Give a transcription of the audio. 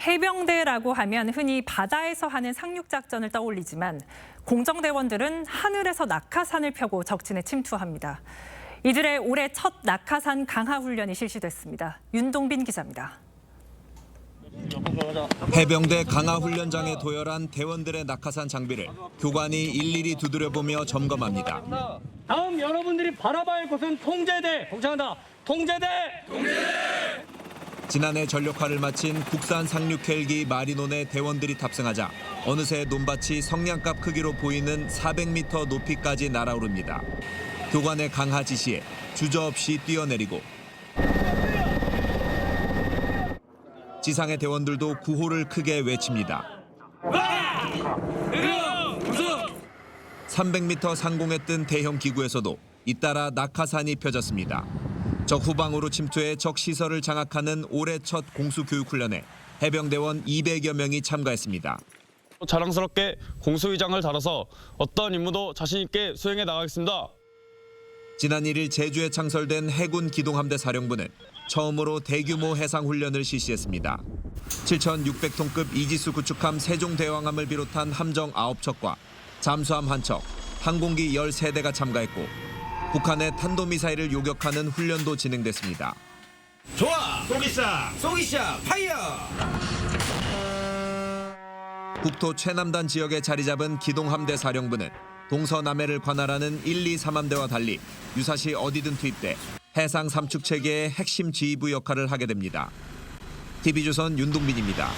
해병대라고 하면 흔히 바다에서 하는 상륙 작전을 떠올리지만 공정대원들은 하늘에서 낙하산을 펴고 적진에 침투합니다. 이들의 올해 첫 낙하산 강화 훈련이 실시됐습니다. 윤동빈 기자입니다. 해병대 강화 훈련장에 도열한 대원들의 낙하산 장비를 교관이 일일이 두드려보며 점검합니다. 다음 여러분들이 바라봐야 할 곳은 통제대. 동창한다. 통제대. 지난해 전력화를 마친 국산 상륙 헬기 마리논의 대원들이 탑승하자 어느새 논밭이 성냥갑 크기로 보이는 400m 높이까지 날아오릅니다. 교관의 강하 지시에 주저없이 뛰어내리고 지상의 대원들도 구호를 크게 외칩니다. 300m 상공에 뜬 대형 기구에서도 잇따라 낙하산이 펴졌습니다. 적 후방으로 침투해 적 시설을 장악하는 올해 첫 공수 교육 훈련에 해병대원 200여 명이 참가했습니다. 자랑스럽게 공수위장을 달아서 어떤 임무도 자신 있게 수행해 나가겠습니다. 지난 1일 제주에 창설된 해군 기동함대 사령부는 처음으로 대규모 해상 훈련을 실시했습니다. 7,600톤급 이지수 구축함 세종대왕함을 비롯한 함정 9척과 잠수함 1척, 항공기 13대가 참가했고 북한의 탄도미사일을 요격하는 훈련도 진행됐습니다. 좋아 쏘기샷 쏘기샷 파이어 국토 최남단 지역에 자리 잡은 기동함대 사령부는 동서남해를 관할하는 1, 2, 3함대와 달리 유사시 어디든 투입돼 해상 삼축 체계의 핵심 지휘부 역할을 하게 됩니다. TV조선 윤동빈입니다.